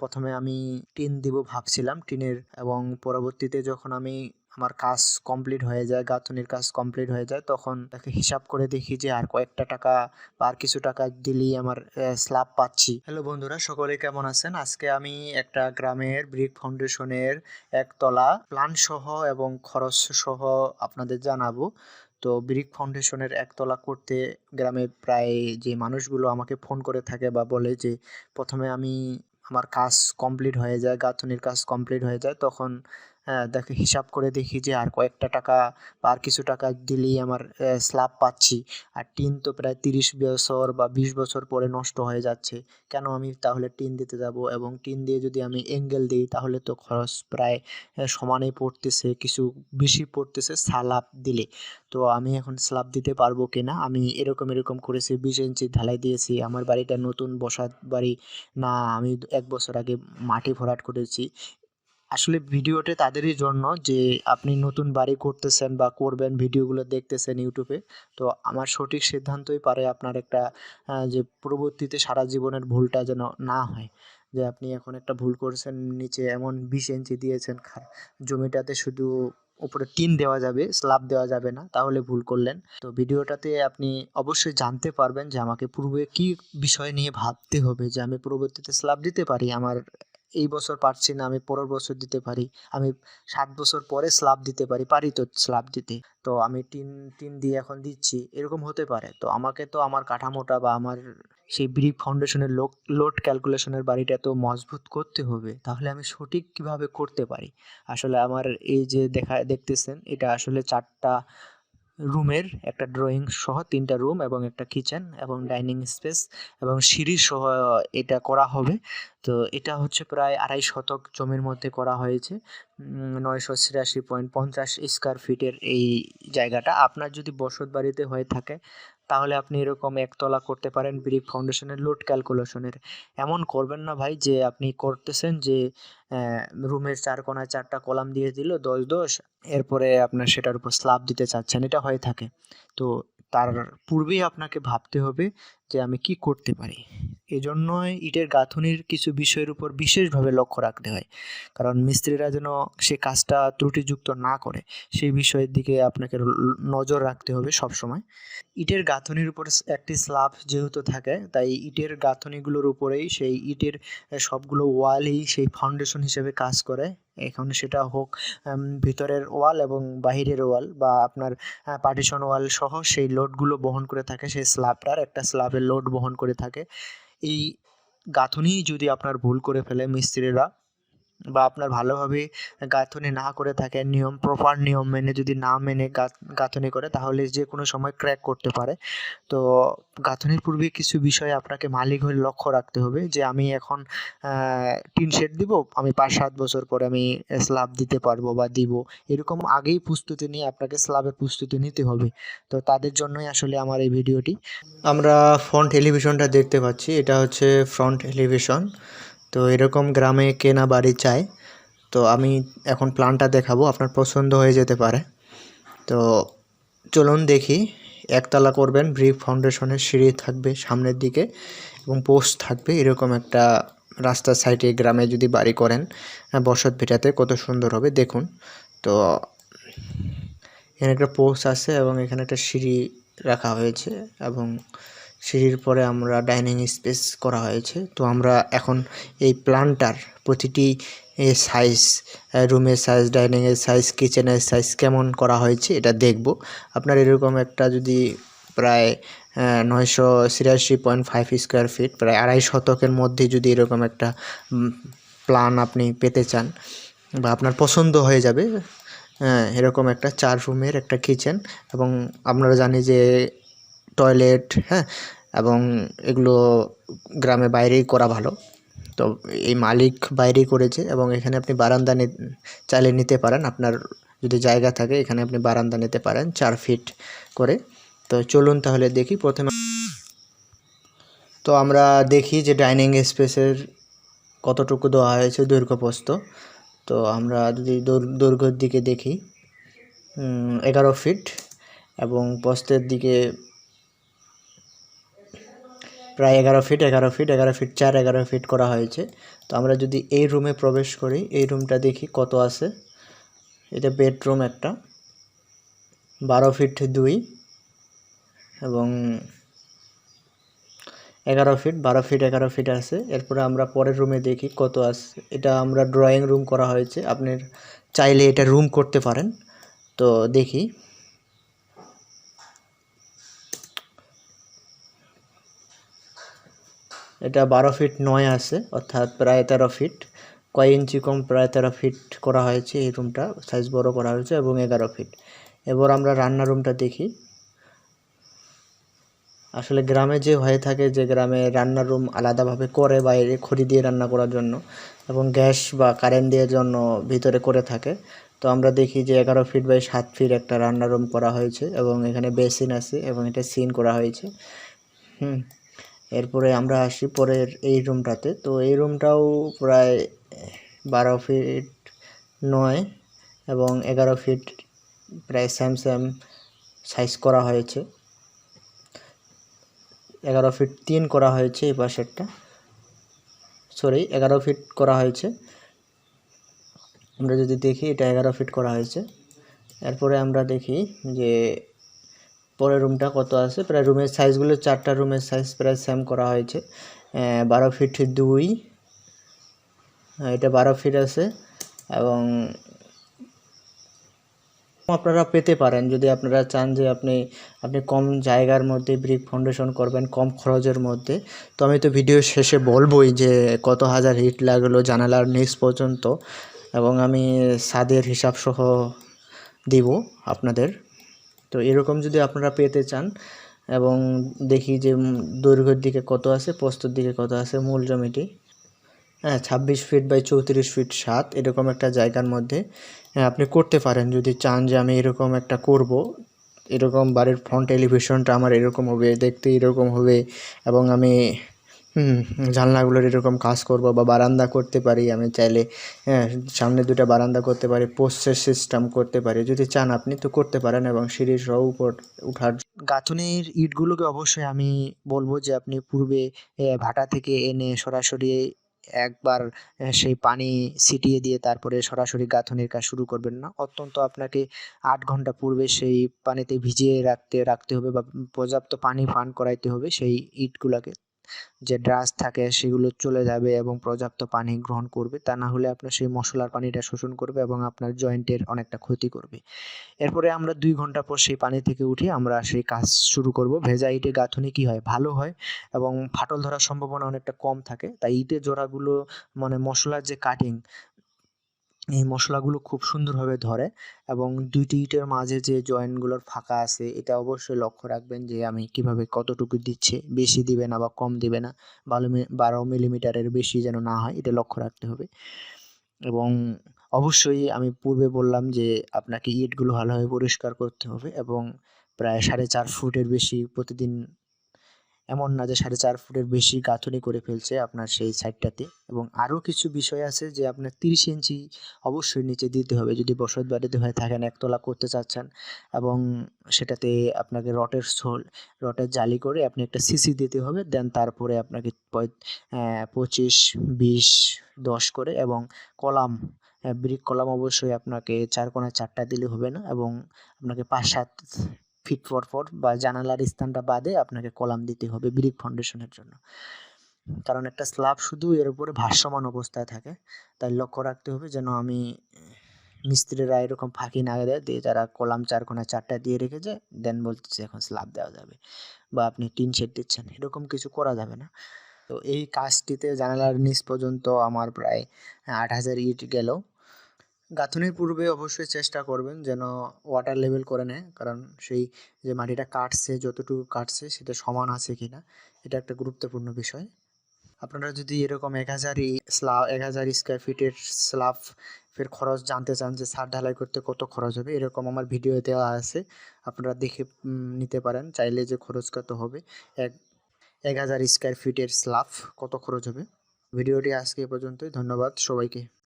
প্রথমে আমি টিন দিব ভাবছিলাম, টিনের, এবং পরবর্তীতে যখন আমি আমার কাজ কমপ্লিট হয়ে যায়, গাঁথনির কাজ কমপ্লিট হয়ে যায়, তখন তাকে হিসাব করে দেখি যে আর কয়েকটা টাকা বা আর কিছু টাকা দিলেই আমার স্ল্যাব পাচ্ছি। হ্যালো বন্ধুরা, সকলে কেমন আছেন? আজকে আমি একটা গ্রামের ব্রিক ফাউন্ডেশনের একতলা প্ল্যান সহ এবং খরচ সহ আপনাদের জানাব। তো ব্রিক ফাউন্ডেশনের একতলা করতে গ্রামে প্রায় যে মানুষগুলো আমাকে ফোন করে থাকে বা বলে যে, প্রথমে আমি আমার কাজ কমপ্লিট হয়ে যায় গাঁথনির কাজ কমপ্লিট হয়ে যায় তখন দেখে হিসাব করে দেখি যে আর কয়েকটা টাকা বা আর কিছু টাকা দিলেই আমার স্ল্যাব পাচ্ছি। আর টিন তো প্রায় তিরিশ বছর বা বিশ বছর পরে নষ্ট হয়ে যাচ্ছে। কেন আমি তাহলে টিন দিতে যাব? এবং টিন দিয়ে যদি আমি এঙ্গেল দিই, তাহলে তো খরচ প্রায় সমানেই পড়তেছে, কিছু বেশি পড়তেছে স্ল্যাব দিলে। তো আমি এখন স্ল্যাব দিতে পারব কি না আমি এরকম এরকম করেছি, বিশ ইঞ্চি ঢালাই দিয়েছি, আমার বাড়িটা নতুন বসাত বাড়ি। না, আমি এক বছর আগে মাটি ভরাট করেছি। আসলে ভিডিওটা তাদেরই জন্য যে আপনি নতুন বাড়ি করতেছেন বা করবেন ভিডিওগুলো দেখতেছেন ইউটিউবে তো আমার সঠিক সিদ্ধান্তই পারে আপনার একটা যে পরবর্তীতে সারা জীবনের ভুলটা যেন না হয়। যে আপনি এখন একটা ভুল করেছেন, নিচে এমন বিশ ইঞ্চি দিয়েছেন জমিটাতে শুধু উপরে টিন দেওয়া যাবে, স্ল্যাব দেওয়া যাবে না, তাহলে ভুল করলেন। তো ভিডিওটাতে আপনি অবশ্যই জানতে পারবেন যে আমাকে পূর্বে কি বিষয় নিয়ে ভাবতে হবে, যে আমি পরবর্তীতে স্ল্যাব দিতে পারি আমার এই বছর পারছি না, আমি পরের বছর দিতে পারি। আমি সাত বছর পরে স্ল্যাব দিতে পারি পারি তো স্ল্যাব দিতে। তো আমি টিন টিন দিয়ে এখন দিচ্ছি, এরকম হতে পারে। তো আমাকে তো আমার কাঠামোটা বা আমার সেই ব্রিক ফাউন্ডেশনের লোক লোড ক্যালকুলেশনের বাড়িটা তো মজবুত করতে হবে। তাহলে আমি সঠিক কীভাবে করতে পারি? আসলে আমার এই যে দেখা, দেখতেছেন, এটা আসলে চারটা রুমের একটা ড্রয়িং সহ তিনটা রুম এবং একটা কিচেন এবং ডাইনিং স্পেস এবং সিঁড়ি সহ এটা করা হবে। তো এটা হচ্ছে প্রায় আড়াই শতক জমির মধ্যে করা হয়েছে। নয়শো ছিয়াশি পয়েন্ট পঞ্চাশ স্কোয়ার ফিটের এই জায়গাটা। আপনার যদি বসত বাড়িতে হয়ে থাকে, তাহলে আপনি এরকম একতলা করতে পারেন ব্রিক ফাউন্ডেশনের লোড ক্যালকুলেশনের। এমন করবেন না ভাই যে আপনি করতেছেন যে রুমের চার কোনায় চারটা কলাম দিয়ে দিল, দশ দশ এরপরে আপনার সেটার উপর স্ল্যাব দিতে চাচ্ছেন, এটা হয়ে থাকে। তো তার পূর্বেই আপনাকে ভাবতে হবে যে আমি কি করতে পারি। এজন্যই ইটের গাঁথনির কিছু বিষয়ের উপর বিশেষভাবে লক্ষ্য রাখতে হয়। কারণ মিস্ত্রিরা যেন সে কাজটা ত্রুটিযুক্ত না করে, সেই বিষয়ের দিকে আপনাকে নজর রাখতে হবে সব সময় ইটের গাঁথনির উপর একটি স্ল্যাব যেহেতু থাকে, তাই ইটের গাঁথনিগুলোর উপরেই সেই ইটের সবগুলো ওয়ালই সেই ফাউন্ডেশন হিসেবে কাজ করে। এখন সেটা হোক ভিতরের ওয়াল এবং বাহিরের ওয়াল বা আপনার পার্টিশন ওয়াল সহ সেই লোডগুলো বহন করে থাকে, সেই স্ল্যাবটার একটা স্ল্যাবের লোড বহন করে থাকে। এই গাঁথনি যদি আপনার ভুল করে ফেলে মিস্ত্রিরা বা আপনার ভালোভাবে গাঁথনি না করে থাকে নিয়ম প্রপার নিয়ম মেনে যদি না মেনে গাঁথনি করে তাহলে যে কোনো সময় ক্র্যাক করতে পারে। তো গাঁথনির পূর্বে কিছু বিষয় আপনাকে মালিক হয়ে লক্ষ্য রাখতে হবে যে আমি এখন টিন শেড দিব, আমি পাঁচ সাত বছর পরে আমি স্ল্যাব দিতে পারব বা দিব। এরকম আগেই প্রস্তুতি নিয়ে আপনাকে স্ল্যাবের প্রস্তুতি নিতে হবে। তো তাদের জন্যই আসলে আমার এই ভিডিওটি। আমরা ফ্রন্ট এলিভেশনটা দেখতে পাচ্ছি, এটা হচ্ছে ফ্রন্ট এলিভেশন তো এরকম গ্রামে কেনা বাড়ি চাই। তো আমি এখন প্ল্যানটা দেখাবো, আপনার পছন্দ হয়ে যেতে পারে। তো চলুন দেখি, একতলা করবেন ব্রিক ফাউন্ডেশনের সিঁড়ি থাকবে সামনের দিকে এবং পোস্ট থাকবে। এরকম একটা রাস্তার সাইডে গ্রামে যদি বাড়ি করেন বসত ভিটাতে কত সুন্দর হবে, দেখুন। তো এখানে একটা পোস্ট আছে এবং এখানে একটা সিঁড়ি রাখা হয়েছে এবং সিঁড়ির পরে আমরা ডাইনিং স্পেস করা হয়েছে। তো আমরা এখন এই প্ল্যানটার প্রতিটি সাইজ রুমের সাইজ ডাইনিংয়ের সাইজ কিচেনের সাইজ কেমন করা হয়েছে এটা দেখব। আপনার এরকম একটা যদি প্রায় নয়শো ছিয়াশি পয়েন্ট ফাইভ স্কোয়ার ফিট, প্রায় আড়াই শতকের মধ্যে যদি এরকম একটা প্ল্যান আপনি পেতে চান বা আপনার পছন্দ হয়ে যাবে হ্যাঁ এরকম একটা চার রুমের একটা কিচেন এবং আপনারা জানি যে টয়লেট হ্যাঁ এবং এগুলো গ্রামে বাইরেই করা ভালো। তো এই মালিক বাইরেই করেছে এবং এখানে আপনি বারান্দা চাইলে নিতে পারেন। আপনার যদি জায়গা থাকে, এখানে আপনি বারান্দা নিতে পারেন চার ফিট করে। তো চলুন তাহলে দেখি প্রথমে। তো আমরা দেখি যে ডাইনিং স্পেসের কতটুকু দেওয়া হয়েছে দৈর্ঘ্যপ্রস্থ তো আমরা যদি দৈর্ঘ্যের দিকে দেখি এগারো ফিট এবং প্রস্থের দিকে প্রায় এগারো ফিট এগারো ফিট এগারো ফিট চার, এগারো ফিট করা হয়েছে। তো আমরা যদি এই রুমে প্রবেশ করি, এই রুমটা দেখি কত আছে। এটা বেডরুম একটা। বারো ফিট দুই এবং এগারো ফিট বারো ফিট এগারো ফিট আছে। এরপরে আমরা পরের রুমে দেখি কত আছে। এটা আমরা ড্রয়িং রুম করা হয়েছে। আপনি চাইলে এটা রুম করতে পারেন। তো দেখি। এটা বারো ফিট নয় আছে, অর্থাৎ প্রায় তেরো ফিট। কয় ইঞ্চি কম প্রায় তেরো ফিট করা হয়েছে এই রুমটা সাইজ বড় করা হয়েছে এবং এগারো ফিট। এবার আমরা রান্না রুমটা দেখি। আসলে গ্রামে যে হয়ে থাকে যে গ্রামে রান্নার রুম আলাদাভাবে করে বাইরে খড়ি দিয়ে রান্না করার জন্য এবং গ্যাস বা কারেন্ট দিয়ে জন্য ভিতরে করে থাকে। তো আমরা দেখি যে এগারো ফিট বাই সাত ফিট একটা রান্নার রুম করা হয়েছে এবং এখানে বেসিন আছে এবং এটা সিন করা হয়েছে। হুম। এরপরে আমরা আসি পরের এই রুমটাতে তো এই রুমটাও প্রায় বারো ফিট নয় এবং এগারো ফিট প্রায় স্যাম স্যাম সাইজ করা হয়েছে। এগারো ফিট তিন করা হয়েছে এই পাশেরটা। সরি এগারো ফিট করা হয়েছে। আমরা যদি দেখি, এটা এগারো ফিট করা হয়েছে। এরপরে আমরা দেখি যে পরের রুমটা কত আছে? প্রায় রুমের সাইজগুলো চারটা রুমের সাইজ প্রায় সেম করা হয়েছে। বারো ফিট দুই। এটা বারো ফিট আছে এবং আপনারা পেতে পারেন। যদি আপনারা চান যে আপনি আপনি কম জায়গার মধ্যে ব্রিক ফাউন্ডেশন করবেন, কম খরচের মধ্যে। তো আমি তো ভিডিও শেষে বলবোই যে কত হাজার হিট লাগল জানালার নিচ পর্যন্ত এবং আমি ছাদের হিসাব সহ দিব আপনাদের। তো এরকম যদি আপনারা পেতে চান এবং দেখি যে দৈর্ঘ্যের দিকে কত আছে প্রস্তর দিকে কত আছে, মূল জমিটি। হ্যাঁ ছাব্বিশ ফিট বাই চৌত্রিশ ফিট সাত, এরকম একটা জায়গার মধ্যে আপনি করতে পারেন। যদি চান যে আমি এরকম একটা করব, এরকম বাড়ির ফ্রন্ট এলিভেশনটা আমার এরকম হবে, দেখতে এরকম হবে, এবং আমি হুম, জানলাগুলোর এরকম কাজ করব বা বারান্দা করতে পারি আমি চাইলে। হ্যাঁ সামনে দুটো বারান্দা করতে পারি, পোস্টের সিস্টেম করতে পারি, যদি চান আপনি তো করতে পারেন এবং সিঁড়ির সহ উপর উঠার গাঁথুনির ইটগুলোকে অবশ্যই আমি বলব যে আপনি পূর্বে ভাটা থেকে এনে সরাসরি একবার সেই পানি ছিটিয়ে দিয়ে তারপরে সরাসরি গাঁথুনির কাজ শুরু করবেন না। অত্যন্ত আপনাকে আট ঘণ্টা পূর্বে সেই পানিতে ভিজিয়ে রাখতে রাখতে হবে বা পর্যাপ্ত পানি পান করাইতে হবে সেই ইটগুলাকে। যে ড্রাস থাকে সেগুলো চলে যাবে এবং পর্যাপ্ত পানি গ্রহণ করবে, তা না হলে আপনার সেই মশলার পানিটা শোষণ করবে এবং আপনার জয়েন্টের অনেকটা ক্ষতি করবে। এরপরে আমরা দুই ঘণ্টা পর সেই পানি থেকে উঠে আমরা সেই কাজ শুরু করব। ভেজা ইটে গাঁথনি কী হয়? ভালো হয় এবং ফাটল ধরার সম্ভাবনা অনেকটা কম থাকে। তাই ইটের জোড়াগুলো মানে মশলার যে কাটিং এই মশলাগুলো খুব সুন্দরভাবে ধরে এবং দুইটি ইটের মাঝে যে জয়েন্টগুলোর ফাঁকা আছে, এটা অবশ্যই লক্ষ্য রাখবেন যে আমি কীভাবে কতটুকু দিচ্ছে, বেশি দিবে না বা কম দিবে না, বারো বারো মিলিমিটারের বেশি যেন না হয়, এটা লক্ষ্য রাখতে হবে। এবং অবশ্যই আমি পূর্বে বললাম যে আপনাকে ইটগুলো ভালোভাবে পরিষ্কার করতে হবে এবং প্রায় সাড়ে চার ফুটের বেশি প্রতিদিন এমন না যে সাড়ে চার ফুটের বেশি গাঁথুনি করে ফেলছে আপনার সেই সাইডটাতে এবং আরও কিছু বিষয় আছে যে আপনার তিরিশ ইঞ্চি অবশ্যই নিচে দিতে হবে। যদি বসত বাড়িতে হয়ে থাকেন, একতলা করতে চাচ্ছেন এবং সেটাতে আপনাকে রটের সোল, রটের জালি করে আপনি একটা সিসি দিতে হবে, দেন তারপরে আপনাকে পঁচিশ, বিশ, দশ করে এবং কলাম ব্রিক কলাম অবশ্যই আপনাকে চার কোণায় চারটা দিলে হবে না এবং আপনাকে পাঁচ সাত ফিট পর পর বা জানালার স্থানটা বাদে আপনাকে কলাম দিতে হবে ব্রিক ফাউন্ডেশনের জন্য। কারণ একটা স্ল্যাব শুধু এর উপরে ভাসমান অবস্থায় থাকে। তাই লক্ষ্য রাখতে হবে যেন আমি মিস্ত্রিরা এরকম ফাঁকি না দেয়, দিয়ে তারা কলাম চার কোণায় চারটা দিয়ে রেখেছে দেন বলতেছে এখন স্ল্যাব দেওয়া যাবে বা আপনি টিন শেড দিচ্ছেন, এরকম কিছু করা যাবে না। তো এই কাজটিতে জানালার নিচ পর্যন্ত আমার প্রায় আট হাজার ইট গেল। গাঁথুনির পূর্বে অবশ্যই চেষ্টা করবেন যেন ওয়াটার লেভেল করে নেয়, কারণ সেই যে মাটিটা কাটছে, যতটুকু কাটছে সেটা সমান আছে কি না এটা একটা গুরুত্বপূর্ণ বিষয়। আপনারা যদি এরকম এক হাজার স্লাব এক হাজার স্কোয়ার ফিটের স্লাব ফের খরচ জানতে চান যে ছাদ ঢালাই করতে কত খরচ হবে, এরকম আমার ভিডিও দেওয়া আছে, আপনারা দেখে নিতে পারেন। চাইলে যে খরচ কত হবে, এক এক হাজার স্কোয়ার ফিটের স্লাব কত খরচ হবে। ভিডিওটি আজকে এ পর্যন্তই, ধন্যবাদ সবাইকে।